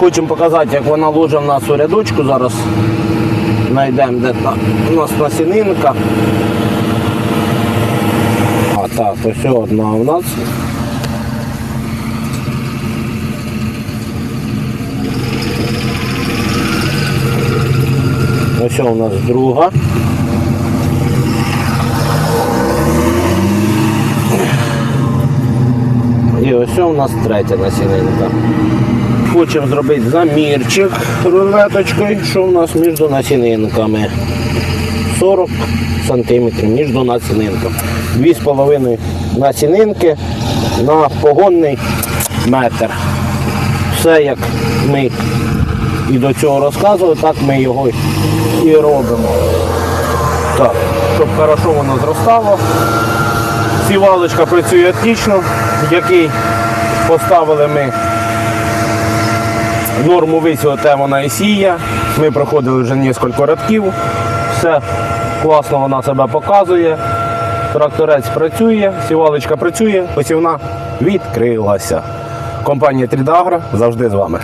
Хочемо показати, як вона ложе в нас у рядочку. Зараз знайдемо де там. У нас насінинка. А так, ось одна у нас. Ось у нас друга. І ось у нас третя насінинка. Хочемо зробити замірчик рулеточкою, що у нас між насінинками. 40 сантиметрів між насінинками. Дві з половиною насінинки на погонний метр. Все як ми і до цього розказували, так ми його і робимо. Так, щоб хорошо воно зростало. Сівалочка працює отлично, який поставили ми норму висіла те вона і сіє. Ми проходили вже кілька рядків. Все класно вона себе показує. Тракторець працює, сівалочка працює, посівна відкрилася. Компанія Трідагра завжди з вами.